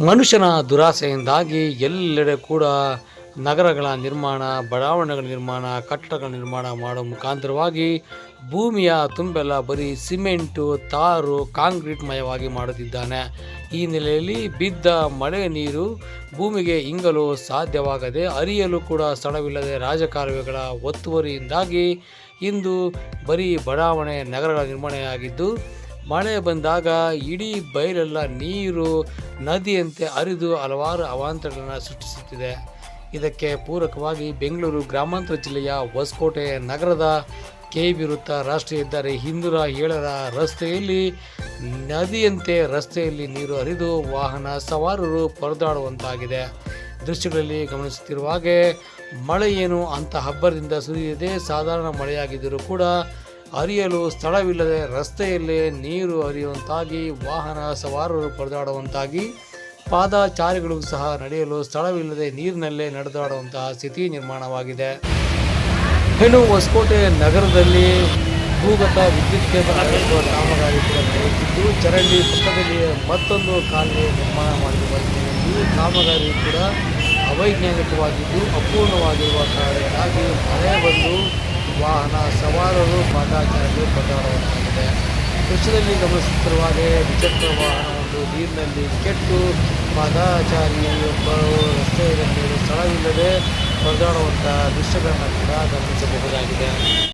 ಮನುಷ್ಯನ ದುರಾಸೆಯಿಂದಾಗಿ ಎಲ್ಲೆಡೆ ಕೂಡ ನಗರಗಳ ನಿರ್ಮಾಣ, ಬಡಾವಣೆಗಳ ನಿರ್ಮಾಣ, ಕಟ್ಟಡಗಳ ನಿರ್ಮಾಣ ಮಾಡೋ ಮುಖಾಂತರವಾಗಿ ಭೂಮಿಯ ತುಂಬೆಲ್ಲ ಬರೀ ಸಿಮೆಂಟು, ತಾರು, ಕಾಂಕ್ರೀಟ್ ಮಯವಾಗಿ ಮಾಡುತ್ತಿದ್ದಾನೆ. ಈ ನೆಲೆಯಲ್ಲಿ ಬಿದ್ದ ಮಳೆ ನೀರು ಭೂಮಿಗೆ ಇಂಗಲು ಸಾಧ್ಯವಾಗದೆ ಅರಿಯಲು ಕೂಡ ಸ್ಥಳವಿಲ್ಲದೆ ರಾಜಕಾಲುವೆಗಳ ಒತ್ತುವರಿಯಿಂದಾಗಿ ಇಂದು ಬರೀ ಬಡಾವಣೆ ನಗರಗಳ ನಿರ್ಮಾಣವಾಗಿದ್ದು ಮಳೆ ಬಂದಾಗ ಇಡೀ ಬಯಲೆಲ್ಲ ನೀರು ನದಿಯಂತೆ ಹರಿದು ಹಲವಾರು ಅವಾಂತರಗಳನ್ನು ಸೃಷ್ಟಿಸುತ್ತಿದೆ. ಇದಕ್ಕೆ ಪೂರಕವಾಗಿ ಬೆಂಗಳೂರು ಗ್ರಾಮಾಂತರ ಜಿಲ್ಲೆಯ ಹೊಸಕೋಟೆ ನಗರದ ಕೆ ವಿರುದ್ಧ ರಾಷ್ಟ್ರೀಯ ಹೆದ್ದಾರಿ ಹಿಂದೂರ ಏಳರ ರಸ್ತೆಯಲ್ಲಿ, ನದಿಯಂತೆ ರಸ್ತೆಯಲ್ಲಿ ನೀರು ಹರಿದು ವಾಹನ ಸವಾರರು ಪರದಾಡುವಂತಾಗಿದೆ. ದೃಶ್ಯಗಳಲ್ಲಿ ಗಮನಿಸುತ್ತಿರುವ ಹಾಗೆ ಮಳೆ ಏನು ಅಂತ ಹಬ್ಬರದಿಂದ ಸುರಿಯದೆ ಸಾಧಾರಣ ಮಳೆಯಾಗಿದ್ದರೂ ಕೂಡ ಹರಿಯಲು ಸ್ಥಳವಿಲ್ಲದೆ ರಸ್ತೆಯಲ್ಲೇ ನೀರು ಹರಿಯುವಂತಾಗಿ, ವಾಹನ ಸವಾರರು ಪರದಾಡುವಂತಾಗಿ, ಪಾದಚಾರಿಗಳು ಸಹ ನಡೆಯಲು ಸ್ಥಳವಿಲ್ಲದೆ ನೀರಿನಲ್ಲೇ ನಡೆದಾಡುವಂತಹ ಸ್ಥಿತಿ ನಿರ್ಮಾಣವಾಗಿದೆ. ಇನ್ನು ಹೊಸಕೋಟೆ ನಗರದಲ್ಲಿ ಭೂಗತ ವಿದ್ಯುತ್ ಕೇಂದ್ರ ಕಾಮಗಾರಿ ಕೂಡ ನಡೆಯುತ್ತಿದ್ದು, ಚರಂಡಿ ಪಕ್ಕದಲ್ಲಿ ಮತ್ತೊಂದು ಕಾಲುವೆ ನಿರ್ಮಾಣ ಮಾಡಿರುವ ಈ ಕಾಮಗಾರಿ ಕೂಡ ಅವೈಜ್ಞಾನಿಕವಾಗಿದ್ದು ಅಪೂರ್ಣವಾಗಿರುವ ಕಾರಣಕ್ಕಾಗಿ ಮಳೆ ಬಂದು ವಾಹನ ಸವಾರರು ಪಾದಾಚಾರಿಗಳು ಪರದಾಡುವಂತಾಗಿದೆ ದೃಶ್ಯದಲ್ಲಿ ಗಮನಿಸುತ್ತಿರುವ ಹಾಗೆ ದ್ವಿಚಕ್ರ ಒಂದು ನೀರಿನಲ್ಲಿ ಕೆಟ್ಟು ಒಬ್ಬ ರಸ್ತೆಯಲ್ಲಿ ಸ್ಥಳವಿಲ್ಲದೆ ಪರದಾಡುವಂಥ ದೃಶ್ಯಗಳನ್ನು ಕೂಡ ಗಮನಿಸಬಹುದಾಗಿದೆ.